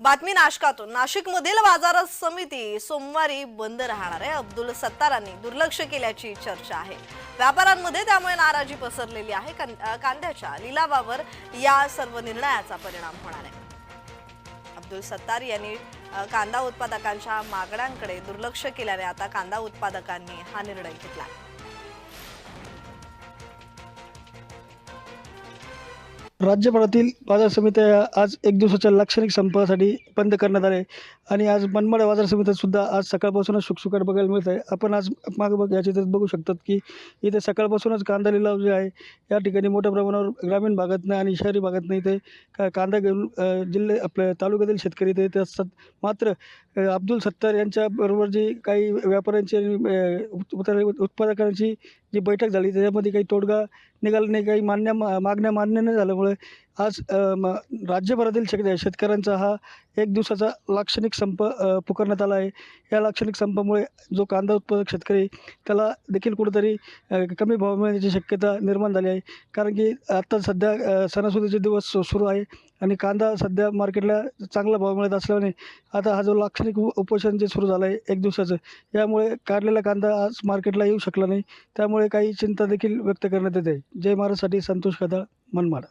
बातमी नाशकातून. नाशिकमधील बाजार समिती सोमवारी बंद राहणार आहे. अब्दुल सत्तारांनी दुर्लक्ष केल्याची चर्चा आहे. व्यापाऱ्यांमध्ये त्यामुळे नाराजी पसरलेली आहे. कांद्याच्या लिलावावर या सर्व निर्णयाचा परिणाम होणार आहे. अब्दुल सत्तार यांनी कांदा उत्पादकांच्या मागण्यांकडे दुर्लक्ष केल्याने आता कांदा उत्पादकांनी हा निर्णय घेतला आहे. राज्यभरातील बाजार समित्या आज एक दिवसाच्या लाक्षणिक संपासाठी बंद करण्यात आले. आणि आज मनमाड बाजार समितीत सुद्धा आज सकाळपासूनच शुकशुकाट बघायला मिळत आहे. आपण आज माग बघ या चित्रात बघू शकतात की इथे सकाळपासूनच कांदा लिलाव जे आहे या ठिकाणी मोठ्या प्रमाणावर ग्रामीण भागातनं आणि शहरी भागातनं इथे का कांदा घेऊन जिल्हे आपल्या तालुक्यातील शेतकरी इथे येत असतात मात्र अब्दुल सत्तार यांच्याबरोबर जी काही व्यापाऱ्यांची आणि उत्पादकांची जी बैठक झाली त्याच्यामध्ये काही तोडगा निघाला नाही काही मान्य मा- मागण्या मान्य नाही झाल्यामुळे आज म- राज्यभरातील शेत शेतकऱ्यांचा हा एक दिवसाचा लाक्षणिक संप पुकारण्यात आला आहे. या लाक्षणिक संपामुळे जो कांदा उत्पादक शेतकरी त्याला देखील कुठेतरी कमी भाव मिळण्याची शक्यता निर्माण झाली आहे. कारण की आत्ता सध्या सणासुदीचे दिवस सु- सुरू आहे आणि कांदा सध्या मार्केटला चांगला भाव मिळत असल्याने आता हा जो लाक्षणिक उपोषण जे सुरू झालं आहे एक दिवसाचं यामुळे काढलेला कांदा आज मार्केटला येऊ शकला नाही. त्यामुळे काही चिंता देखील व्यक्त करण्यात येते. जय महाराजसाठी संतोष कदा मनमाड.